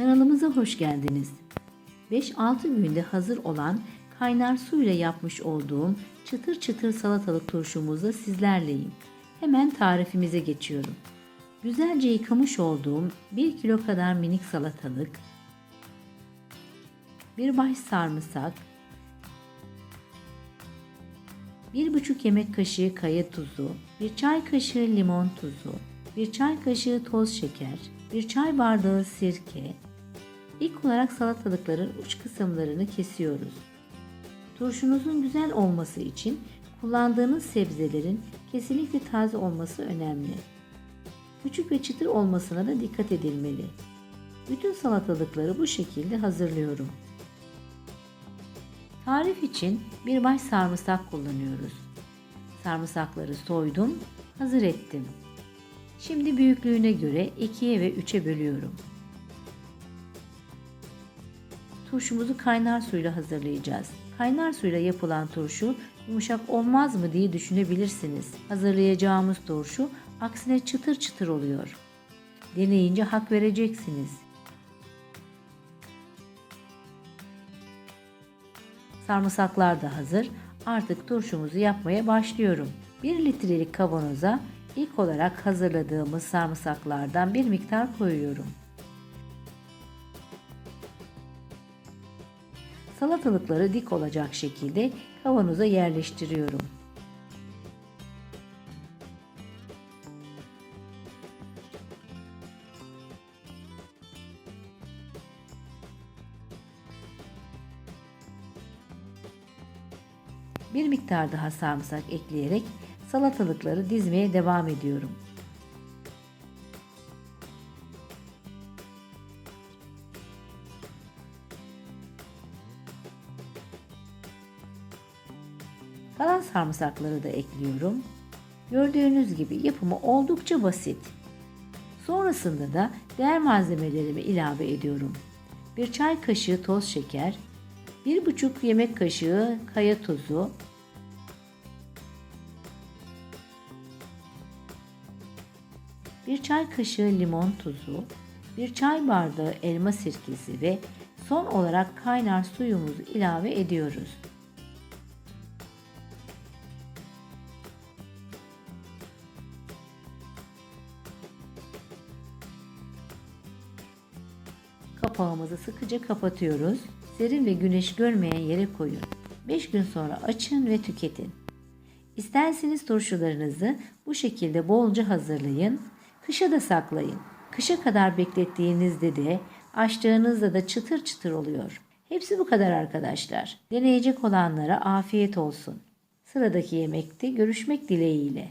Kanalımıza hoş geldiniz. 5-6 günde hazır olan kaynar su ile yapmış olduğum çıtır çıtır salatalık turşumuzda sizlerleyim. Hemen tarifimize geçiyorum. Güzelce yıkamış olduğum 1 kilo kadar minik salatalık, bir baş sarımsak, 1,5 yemek kaşığı kaya tuzu, 1 çay kaşığı limon tuzu, 1 çay kaşığı toz şeker, 1 çay bardağı sirke. İlk olarak salatalıkların uç kısımlarını kesiyoruz. Turşunuzun güzel olması için kullandığınız sebzelerin kesinlikle taze olması önemli. Küçük ve çıtır olmasına da dikkat edilmeli. Bütün salatalıkları bu şekilde hazırlıyorum. Tarif için bir baş sarımsak kullanıyoruz. Sarımsakları soydum, hazır ettim. Şimdi büyüklüğüne göre 2'ye ve 3'e bölüyorum. Turşumuzu kaynar suyla hazırlayacağız. Kaynar suyla yapılan turşu yumuşak olmaz mı diye düşünebilirsiniz. Hazırlayacağımız turşu aksine çıtır çıtır oluyor. Deneyince hak vereceksiniz. Sarımsaklar da hazır. Artık turşumuzu yapmaya başlıyorum. 1 litrelik kavanoza ilk olarak hazırladığımız sarımsaklardan bir miktar koyuyorum. Salatalıkları dik olacak şekilde kavanoza yerleştiriyorum. Bir miktar daha sarımsak ekleyerek salatalıkları dizmeye devam ediyorum. Kalan sarımsakları da ekliyorum. Gördüğünüz gibi yapımı oldukça basit. Sonrasında da diğer malzemelerimi ilave ediyorum. Bir çay kaşığı toz şeker, 1,5 yemek kaşığı kaya tuzu, bir çay kaşığı limon tuzu, bir çay bardağı elma sirkesi ve son olarak kaynar suyumuzu ilave ediyoruz. Kapağımızı sıkıca kapatıyoruz. Serin ve güneş görmeyen yere koyun. 5 gün sonra açın ve tüketin. İsterseniz turşularınızı bu şekilde bolca hazırlayın. Kışa da saklayın. Kışa kadar beklettiğinizde de açtığınızda da çıtır çıtır oluyor. Hepsi bu kadar arkadaşlar. Deneyecek olanlara afiyet olsun. Sıradaki yemekte görüşmek dileğiyle.